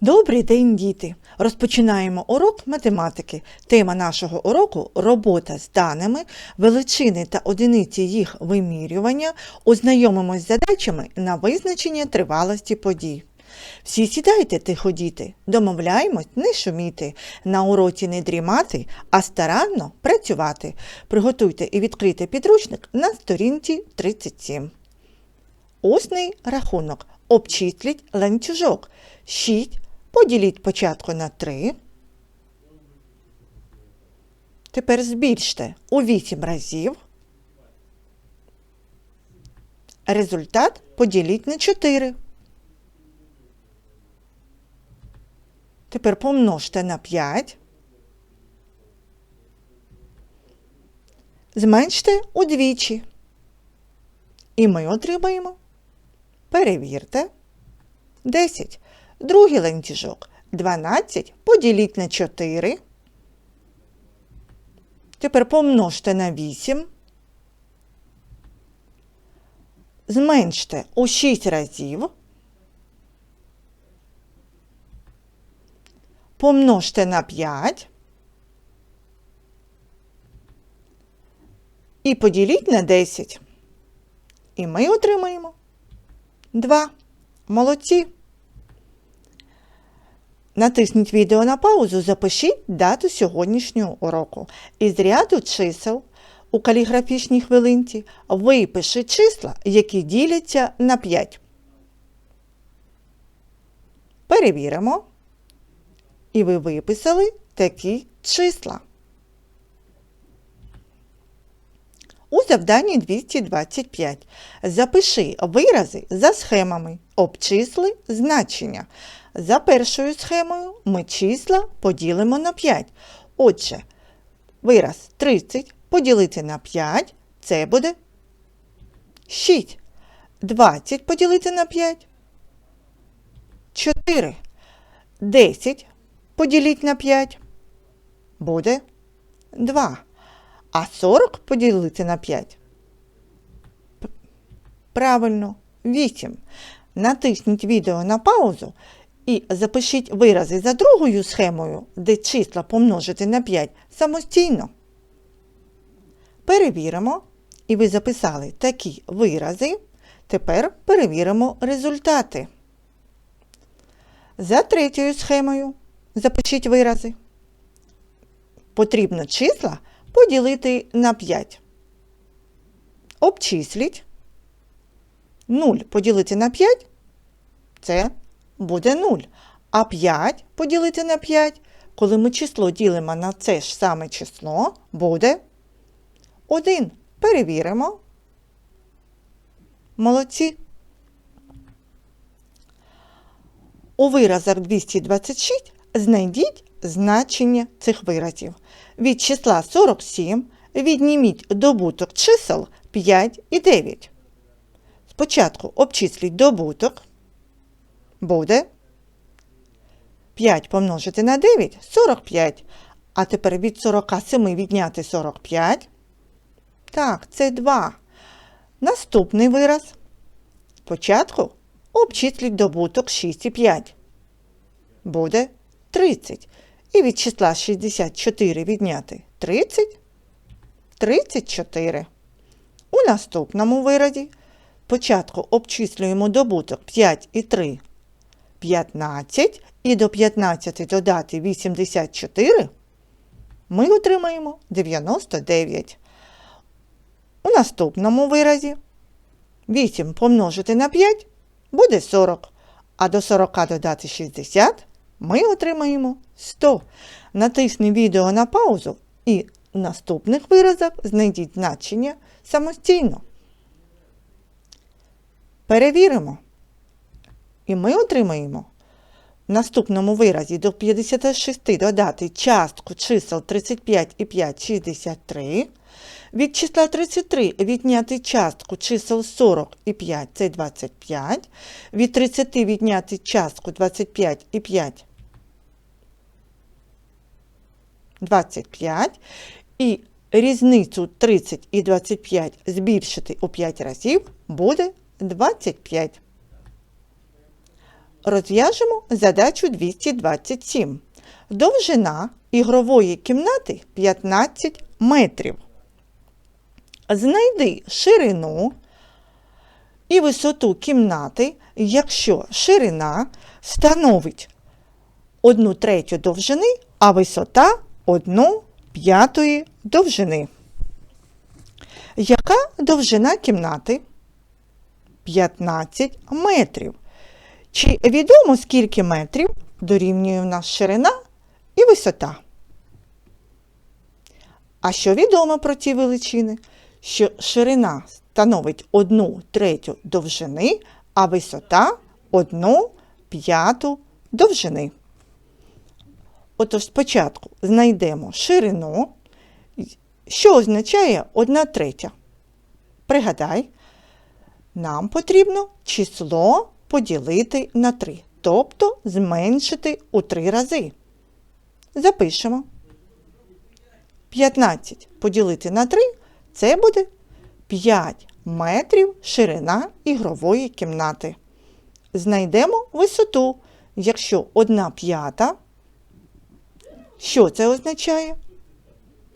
Добрий день, діти! Розпочинаємо урок математики. Тема нашого уроку робота з даними, величини та одиниці їх вимірювання, ознайомимось з задачами на визначення тривалості подій. Всі сідайте, тихо діти, домовляємось не шуміти, на уроці не дрімати, а старанно працювати. Приготуйте і відкрийте підручник на сторінці 37. Усний рахунок. Обчисліть ланцюжок. 6. Поділіть початку на 3. Тепер збільште у 8 разів. Результат поділіть на 4. Тепер помножте на 5. Зменште удвічі. І ми отримаємо. Перевірте. 10. Другий ланцюжок. 12 поділіть на 4. Тепер помножте на 8. Зменште у 6 разів. Помножте на 5. І поділіть на 10. І ми отримаємо 2. Молодці. Натисніть відео на паузу, запишіть дату сьогоднішнього уроку. Із ряду чисел у каліграфічній хвилинці випиши числа, які діляться на 5. Перевіримо. І ви виписали такі числа. У завданні 225 запиши вирази за схемами, обчисли значення. За першою схемою ми числа поділимо на 5. Отже, вираз 30 поділити на 5 це буде 6. 20 поділити на 5 4. 10 поділіть на 5 буде 2. А 40 поділити на 5. Правильно, 8. Натисніть відео на паузу і запишіть вирази за другою схемою, де числа помножити на 5 самостійно. Перевіримо. І ви записали такі вирази. Тепер перевіримо результати. За третьою схемою запишіть вирази. Потрібно числа поділити на 5. Обчисліть. 0 поділити на 5 це буде 0. А 5 поділити на 5, коли ми число ділимо на це ж саме число, буде 1. Перевіримо. Молодці. У виразах 226 знайдіть значення цих виразів. Від числа 47 відніміть добуток чисел 5 і 9. Спочатку обчисліть добуток. Буде 5 помножити на 9 45. А тепер від 47 відняти 45. Так, це 2. Наступний вираз. Спочатку обчисліть добуток 6 і 5. Буде 30. І від числа 64 відняти 30 34. У наступному виразі спочатку обчислюємо добуток 5 і 3 15 і до 15 додати 84 ми отримаємо 99. У наступному виразі 8 помножити на 5 буде 40, а до 40 додати 60 ми отримаємо 100. Натисни відео на паузу і в наступних виразах знайдіть значення самостійно. Перевіримо. І ми отримаємо в наступному виразі до 56 додати частку чисел 35 і 5 63. Від числа 33 відняти частку чисел 40 і 5 це 25. Від 30 відняти частку 25 і 5 25. І різницю 30 і 25 збільшити у 5 разів буде 25. Розв'яжемо задачу 227. Довжина ігрової кімнати 15 метрів. Знайди ширину і висоту кімнати, якщо ширина становить 1 третю довжини, а висота 1 п'ятої довжини. Яка довжина кімнати? 15 метрів. Чи відомо, скільки метрів дорівнює в нас ширина і висота? А що відомо про ці величини? Що ширина становить 1 третю довжини, а висота 1 п'яту довжини. Отож, спочатку знайдемо ширину, що означає 1 третя. Пригадай, нам потрібно число поділити на 3, тобто зменшити у 3 рази. Запишемо. 15 поділити на 3 це буде 5 метрів ширина ігрової кімнати. Знайдемо висоту, якщо 1 п'ята. Що це означає?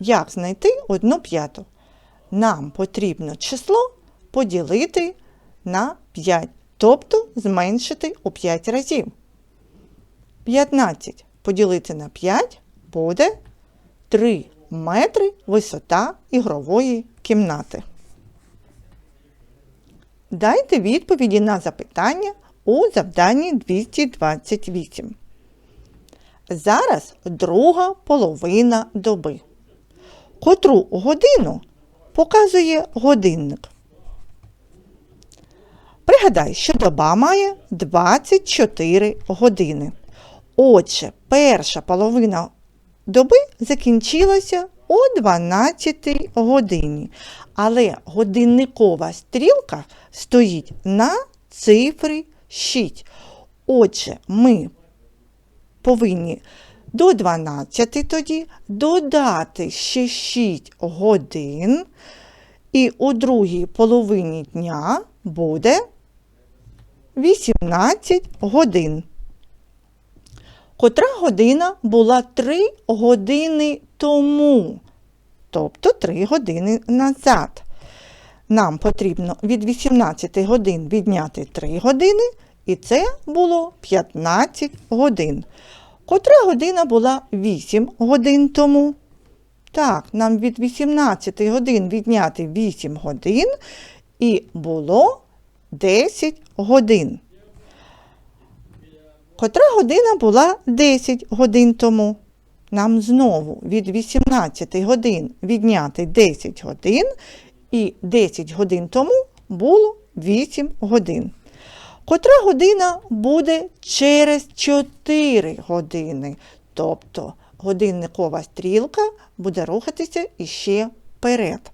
Як знайти 1 п'яту? Нам потрібно число поділити на 5, тобто зменшити у 5 разів. 15 поділити на 5 буде 3 метри висота ігрової кімнати. Дайте відповіді на запитання у завданні 228. Зараз друга половина доби. Котру годину показує годинник. Пригадай, що доба має 24 години. Отже, перша половина доби закінчилася о 12 годині. Але годинникова стрілка стоїть на цифрі 6. Отже, ми повинні до 12 тоді додати ще 6 годин, і у другій половині дня буде 18 годин. Котра година була 3 години тому, тобто 3 години назад. Нам потрібно від 18 годин відняти 3 години, і це було 15 годин. Котра година була 8 годин тому. Так, нам від 18 годин відняти 8 годин, і було 10 годин. Котра година була 10 годин тому. Нам знову від 18 годин відняти 10 годин, і 10 годин тому було 8 годин. Котра година буде через 4 години. Тобто годинникова стрілка буде рухатися іще вперед.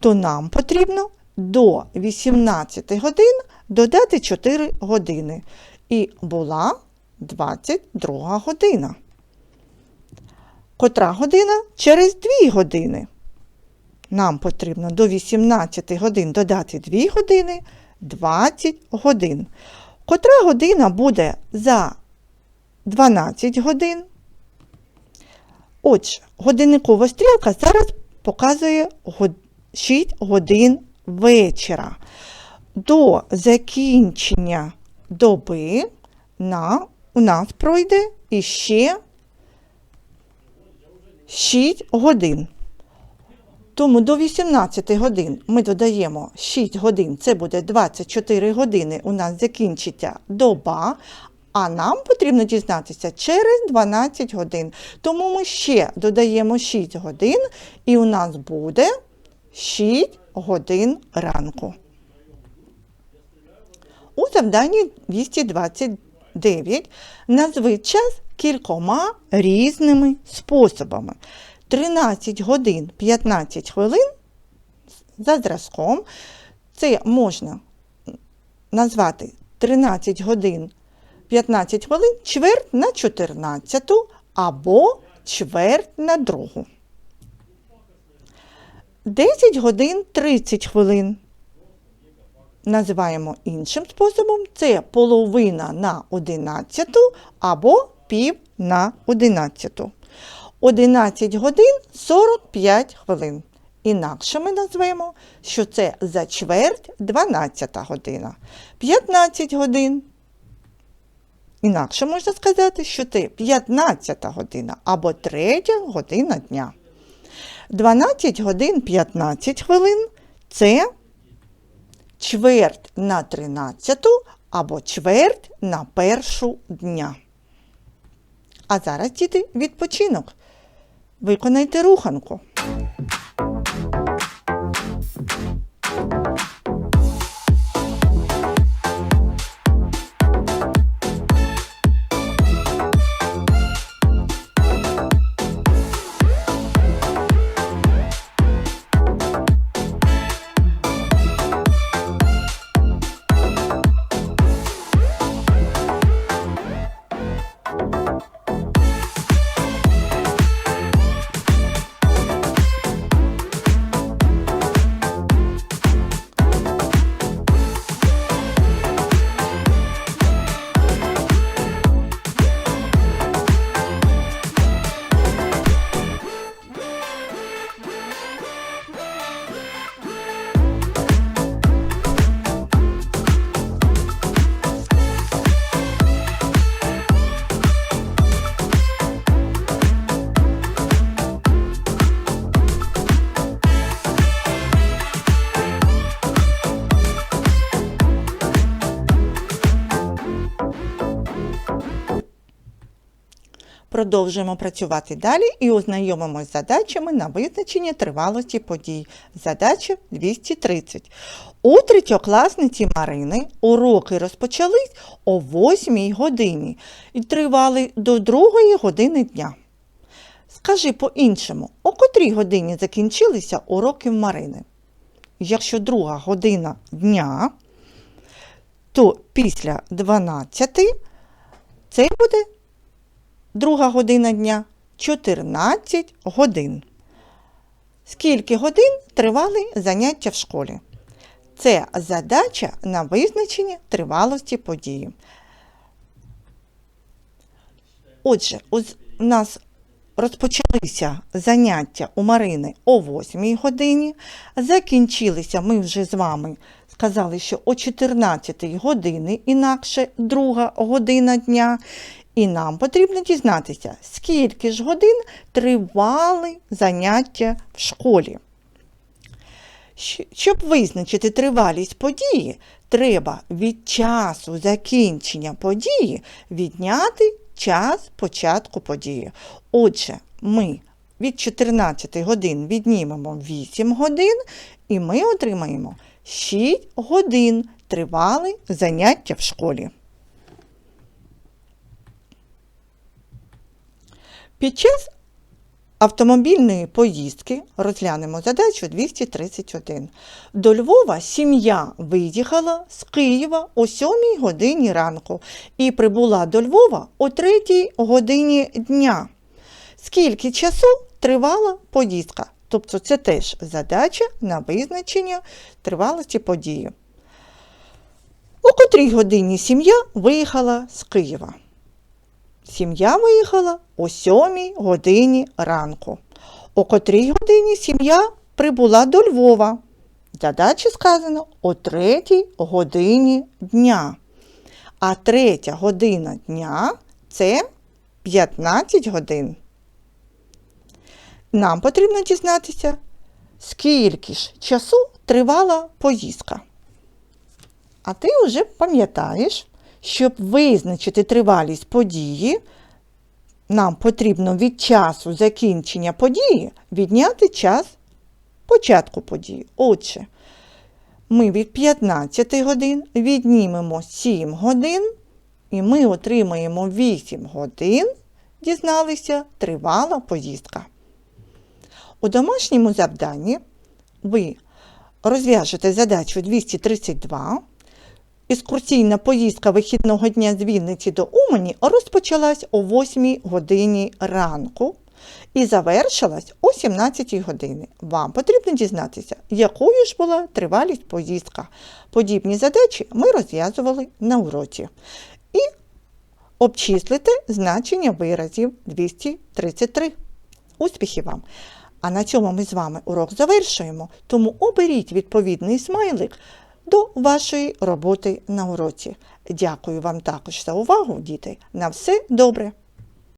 То нам потрібно до 18 годин додати 4 години. І була 22 година. Котра година через 2 години. Нам потрібно до 18 годин додати 2 години 20 годин. Котра година буде за 12 годин. Отже, годинникова стрілка зараз показує 6 годин вечора. До закінчення доби на, у нас пройде іще 6 годин. Тому до 18 годин ми додаємо 6 годин, це буде 24 години. У нас закінчиться доба, а нам потрібно дізнатися через 12 годин. Тому ми ще додаємо 6 годин, і у нас буде 6 годин ранку. У завданні 229 назви час кількома різними способами. 13 годин 15 хвилин за зразком. Це можна назвати 13 годин 15 хвилин, чверть на 14 або чверть на другу. 10 годин 30 хвилин. називаємо іншим способом. Це половина на 11 або пів на 11. 11 годин 45 хвилин. Інакше ми назвемо, що це за чверть 12 година. 15 годин. Інакше можна сказати, що це 15 година або 3 година дня. 12 годин 15 хвилин це чверть на 13 або чверть на першу дня. А зараз, діти, відпочинок. Виконайте руханку. Продовжуємо працювати далі і ознайомимось з задачами на визначення тривалості подій. Задача 230. У третьокласниці Марини уроки розпочались о 8 годині і тривали до 2 години дня. Скажи по-іншому, о котрій годині закінчилися уроки в Марини? Якщо друга година дня, то після 12 це буде друга година дня 14 годин. Скільки годин тривали заняття в школі? Це задача на визначення тривалості події. Отже, у нас розпочалися заняття у Марини о 8 годині. Закінчилися ми вже з вами сказали, що о 14 годині, інакше друга година дня. І нам потрібно дізнатися, скільки ж годин тривали заняття в школі. Щоб визначити тривалість події, треба від часу закінчення події відняти час початку події. Отже, ми від 14 годин віднімемо 8 годин, і ми отримаємо 6 годин тривали заняття в школі. Під час автомобільної поїздки розглянемо задачу 231. До Львова сім'я виїхала з Києва о 7 годині ранку і прибула до Львова о 3 годині дня. Скільки часу тривала поїздка? Тобто це теж задача на визначення тривалості події. У котрій годині сім'я виїхала з Києва? Сім'я виїхала о 7 годині ранку. О котрій годині сім'я прибула до Львова. Задачі сказано о 3 годині дня. А третя година дня це 15 годин. Нам потрібно дізнатися, скільки ж часу тривала поїздка. А ти вже пам'ятаєш, щоб визначити тривалість події, нам потрібно від часу закінчення події відняти час початку події. Отже, ми від 15 годин віднімемо 7 годин, і ми отримаємо 8 годин, дізналися, тривала поїздка. У домашньому завданні ви розв'яжете задачу 232. Екскурсійна поїздка вихідного дня з Вінниці до Умані розпочалась о 8 годині ранку. і завершилась о 17 годині. Вам потрібно дізнатися, якою ж була тривалість поїздка. Подібні задачі ми розв'язували на уроці. І обчислити значення виразів 233. Успіхів вам! А на цьому ми з вами урок завершуємо, тому оберіть відповідний смайлик до вашої роботи на уроці. Дякую вам також за увагу, діти. На все добре!